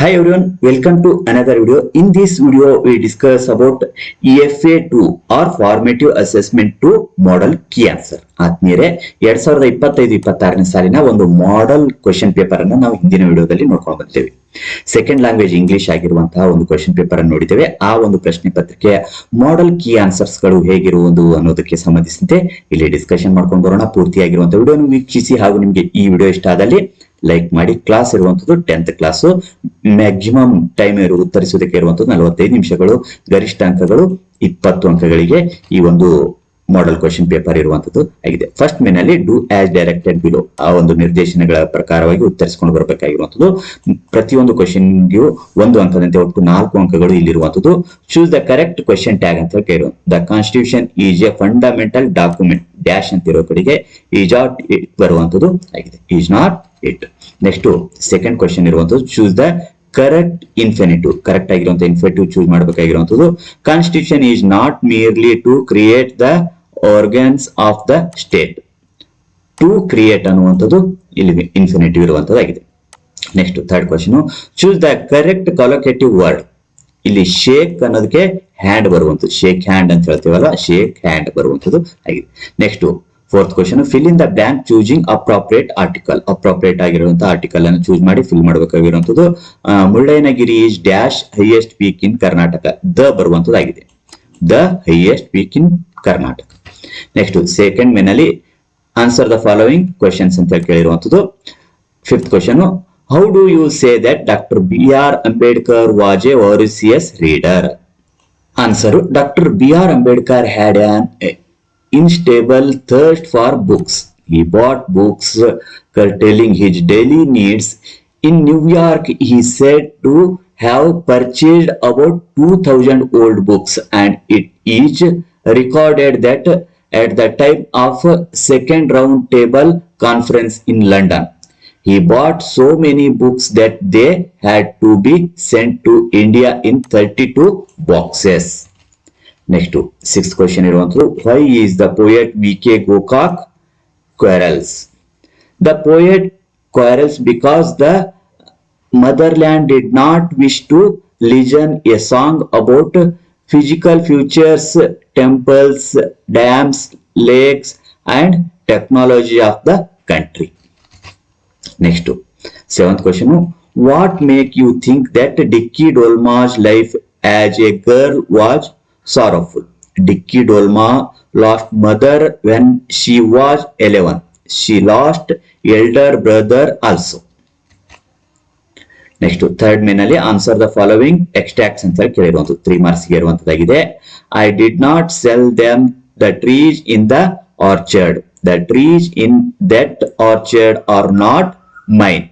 Hi everyone, welcome to another video. In this video, we discuss about EFA 2 or Formative Assessment to Model Key Answer. ಆದ್ಮೇಲೆ ಎರಡ್ ಸಾವಿರದ ಇಪ್ಪತ್ತೈದು ಇಪ್ಪತ್ತಾರನೇ ಸಾಲಿನ ಒಂದು ಮಾಡಲ್ ಕ್ವಶನ್ ಪೇಪರ್ ಅನ್ನು ನಾವು ಹಿಂದಿನ ವಿಡಿಯೋದಲ್ಲಿ ನೋಡ್ಕೊಂಡು ಸೆಕೆಂಡ್ ಲ್ಯಾಂಗ್ವೇಜ್ ಇಂಗ್ಲಿಷ್ ಆಗಿರುವಂತಹ ಒಂದು ಕ್ವಶನ್ ಪೇಪರ್ ಅನ್ನು ನೋಡಿದ್ದೇವೆ ಆ ಒಂದು ಪ್ರಶ್ನೆ ಪತ್ರಿಕೆ ಮಾಡೆಲ್ ಕೀ ಆನ್ಸರ್ಸ್ ಗಳು ಹೇಗಿರುವುದು ಅನ್ನೋದಕ್ಕೆ ಸಂಬಂಧಿಸಿದಂತೆ ಇಲ್ಲಿ ಡಿಸ್ಕಷನ್ ಮಾಡ್ಕೊಂಡು ಬರೋಣ ಪೂರ್ತಿಯಾಗಿರುವಂತಹ ವಿಡಿಯೋ ವೀಕ್ಷಿಸಿ ಹಾಗೂ ನಿಮಗೆ ಈ ವಿಡಿಯೋ ಇಷ್ಟ ಆದಲ್ಲಿ ಲೈಕ್ ಮಾಡಿ ಕ್ಲಾಸ್ ಇರುವಂತದ್ದು ಟೆಂತ್ ಕ್ಲಾಸ್ ಮ್ಯಾಕ್ಸಿಮಮ್ ಟೈಮ್ ಇರು ಉತ್ತರಿಸೋದಕ್ಕೆ ಇರುವಂತದ್ದು ನಲವತ್ತೈದು ನಿಮಿಷಗಳು ಗರಿಷ್ಠ ಅಂಕಗಳು ಇಪ್ಪತ್ತು ಅಂಕಗಳಿಗೆ ಈ ಒಂದು ಮಾಡಲ್ ಕ್ವಶನ್ ಪೇಪರ್ ಇರುವಂತದ್ದು ಆಗಿದೆ ಫಸ್ಟ್ ಮೇನ್ ಅಲ್ಲಿ ಡೂ ಆಸ್ ಡೈರೆಕ್ಟೆಡ್ ಬಿಲೋ ಆ ಒಂದು ನಿರ್ದೇಶನಗಳ ಪ್ರಕಾರವಾಗಿ ಉತ್ತರಿಸಿಕೊಂಡು ಬರಬೇಕಾಗಿರುವಂತದ್ದು ಪ್ರತಿಯೊಂದು ಕ್ವಶನ್ಗೂ ಒಂದು ಅಂಕದಂತೆ ಒಟ್ಟು ನಾಲ್ಕು ಅಂಕಗಳು ಇಲ್ಲಿರುವಂತದ್ದು choose the correct question tag ಅಂತ ಕೇಳುವ the constitution is a fundamental document dash ಅಂತ ಇರೋ ಕಡೆಗೆ ಈಜ್ ಆಟ್ ಬರುವಂತದ್ದು ಆಗಿದೆ is not it next second question ಇರುವಂತದ್ದು choose the correct infinitive correct ಆಗಿರುವಂತಹ infinitive choose ಮಾಡಬೇಕಾಗಿರುವಂತದ್ದು constitution is not merely to create the organs of the state to create ಅನ್ನುವಂಥದ್ದು ಇಲ್ಲಿ infinitive ಇರುವಂತದ್ದಾಗಿದೆ next third question choose the correct collocative word ಇಲ್ಲಿ shake ಅನ್ನೋದಕ್ಕೆ hand ಬರುವಂಥದ್ದು shake hand ಅಂತ ಹೇಳ್ತೀವಲ್ಲ shake hand ಬರುವಂಥದ್ದು ಆಗಿದೆ next fourth question fill in the blank choosing appropriate article appropriate ಆಗಿರುವಂತಹ ಆರ್ಟಿಕಲ್ ಅನ್ನು ಚೂಸ್ ಮಾಡಿ ಫಿಲ್ ಮಾಡಬೇಕಾಗಿರುವಂತದ್ದು Mullayanagiri is dash highest peak in Karnataka the ಬರುವಂತದ್ದಾಗಿದೆ the highest peak in Karnataka next second ಮೇನಲ್ಲಿ ಆನ್ಸರ್ ದ ಫಾಲೋವಿಂಗ್ ಕ್ವಶನ್ಸ್ ಅಂತ ಕೇಳಿರುವಂತದ್ದು fifth question how do you say that doctor B R Ambedkar was a voracious reader answer doctor B R Ambedkar had an instable thirst for books. He bought books curtailing his daily needs. In New York, he said to have purchased about 2000 old books and it is recorded that at the time of second round table conference in London. He bought so many books that they had to be sent to India in 32 boxes. Next six question ಇರುವಂತದ್ದು why is the poet V K Gokak quarrels the poet quarrels because the motherland did not wish to listen a song about physical futures temples dams lakes and technology of the country next seventh question what make you think that Dikki Dolma's life as a girl was sorrowful. Dicky Dolma lost mother when she was 11. She lost elder brother also. Next third main ಅಲ್ಲಿ answer the following extracts ಅಂತ ಹೇಳಿ three marks ಇರುವಂತದ್ದಾಗಿದೆ I did not sell them the trees in the orchard the trees in that orchard are not mine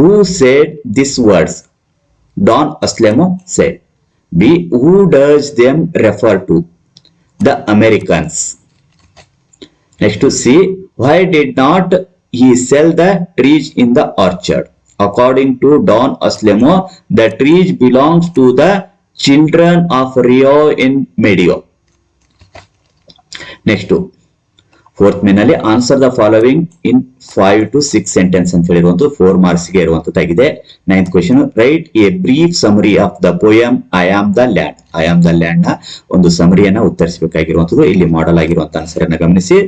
who said this words Don Anselmo said B. Who does them refer to? The Americans. Next to C. Why did not he sell the trees in the orchard? According to Don Oslemo, the trees belongs to the children of Rio in Medio. Next to fourth main answer the following in five to six sentence ಅಂತ ಹೇಳಿರುವಂತ four marks ಗೆ ಇರುವಂತದ್ದಾಗಿದೆ ninth question write a brief summary of the poem I am the land I am the land ನ ಒಂದು ಸಮರಿಯನ್ನ ಉತ್ತರಿಸಬೇಕಾಗಿರುವಂತದ್ದು ಇಲ್ಲಿ model ಆಗಿರುವಂತ answer ಅನ್ನ ಗಮನಿಸಿ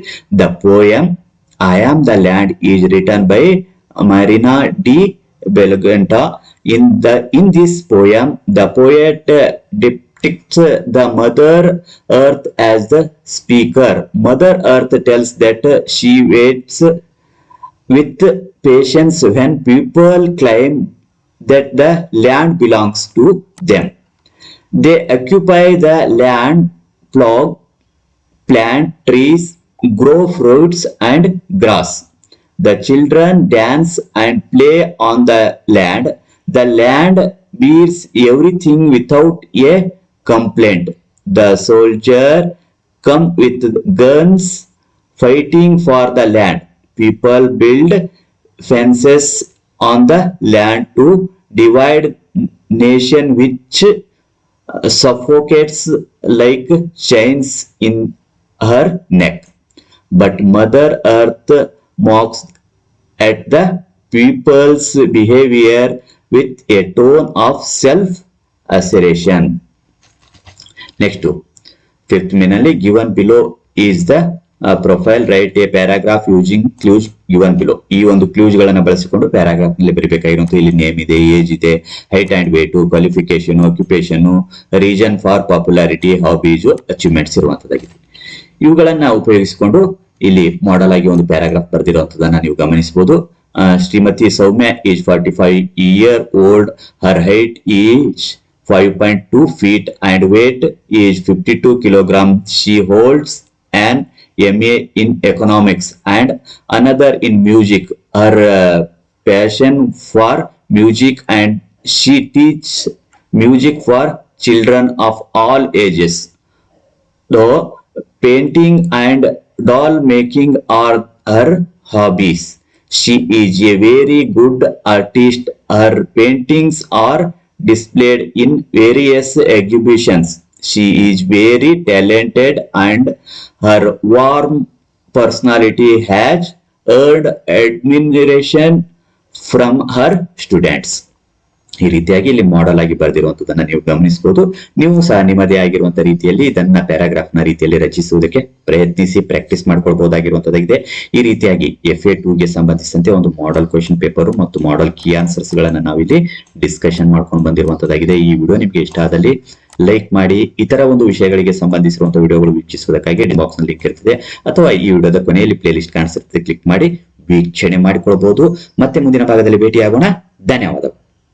the poem I am the land is written by Marina de Bellagente in the in this poem the poet dip depicts the mother earth as the speaker. Mother earth tells that she waits with patience when people claim that the land belongs to them. They occupy the land, plow, plant trees, grow fruits and grass. The children dance and play on the land. The land bears everything without a complaint. The soldier come with guns fighting for the land. People build fences on the land to divide nation which uh, suffocates like chains in her neck. But Mother Earth mocks at the people's behavior with a tone of self-assertion. Next fifth ಅಲ್ಲಿ given below is the profile write a paragraph using clues given below ಈ ಒಂದು clues ಗಳನ್ನ ಬಳಸಿಕೊಂಡು paragraph ನಲ್ಲಿ ಬರಬೇಕಾಗಿರುವಂತಹ ಇಲ್ಲಿ name ಇದೆ age ಇದೆ height and weight qualification occupation reason for popularity hobbies achievements ಇರುವಂತದ್ದಾಗಿದೆ ಇವುಗಳನ್ನ ಉಪಯೋಗಿಸಿಕೊಂಡು ಇಲ್ಲಿ ಮಾಡಲ್ ಆಗಿ ಒಂದು ಪ್ಯಾರಾಗ್ರಾಫ್ ಬರೆದಿರುವಂತದನ್ನ ನೀವು ಗಮನಿಸಬಹುದು Shrimati Soumya is forty five year old her height is 5.2 feet and weight is 52 kilogram. She holds an MA in economics and another in music. Her uh, passion for music and she teaches music for children of all ages. Though painting and doll making are her hobbies. She is a very good artist. Her paintings are displayed in various exhibitions. She is very talented and her warm personality has earned admiration from her students. ಈ ರೀತಿಯಾಗಿ ಇಲ್ಲಿ ಮಾಡಲ್ ಆಗಿ ಬರೆದಿರುವಂತದನ್ನ ನೀವು ಗಮನಿಸಬಹುದು ನೀವು ಸಹ ನಿಮ್ಮದೇ ಆಗಿರುವಂತಹ ರೀತಿಯಲ್ಲಿ ಇದನ್ನ ಪ್ಯಾರಾಗ್ರಾಫ್ ನ ರೀತಿಯಲ್ಲಿ ರಚಿಸುವುದಕ್ಕೆ ಪ್ರಯತ್ನಿಸಿ ಪ್ರಾಕ್ಟೀಸ್ ಮಾಡ್ಕೊಳ್ಬಹುದಾಗಿರುವಂತದ್ದಾಗಿದೆ ಈ ರೀತಿಯಾಗಿ ಎಫ್ ಎ ಟೂ ಗೆ ಸಂಬಂಧಿಸಿದಂತೆ ಒಂದು ಮಾಡಲ್ ಕ್ವಶನ್ ಪೇಪರ್ ಮತ್ತು ಮಾಡಲ್ ಕೀ ಆನ್ಸರ್ಸ್ ಗಳನ್ನ ನಾವಿಲ್ಲಿ ಡಿಸ್ಕಷನ್ ಮಾಡ್ಕೊಂಡು ಬಂದಿರುವಂತದ್ದಾಗಿದೆ ಈ ವಿಡಿಯೋ ನಿಮಗೆ ಇಷ್ಟ ಆದಲ್ಲಿ ಲೈಕ್ ಮಾಡಿ ಇತರ ಒಂದು ವಿಷಯಗಳಿಗೆ ಸಂಬಂಧಿಸಿರುವಂತಹ ವಿಡಿಯೋಗಳು ವೀಕ್ಷಿಸುವುದಕ್ಕಾಗಿ ಬಾಕ್ಸ್ ನಲ್ಲಿ ಲಿಂಕ್ ಇರ್ತದೆ ಅಥವಾ ಈ ವಿಡಿಯೋದ ಕೊನೆಯಲ್ಲಿ ಪ್ಲೇ ಲಿಸ್ಟ್ ಕ್ಲಿಕ್ ಮಾಡಿ ವೀಕ್ಷಣೆ ಮಾಡಿಕೊಳ್ಬಹುದು ಮತ್ತೆ ಮುಂದಿನ ಭಾಗದಲ್ಲಿ ಭೇಟಿಯಾಗೋಣ ಧನ್ಯವಾದಗಳು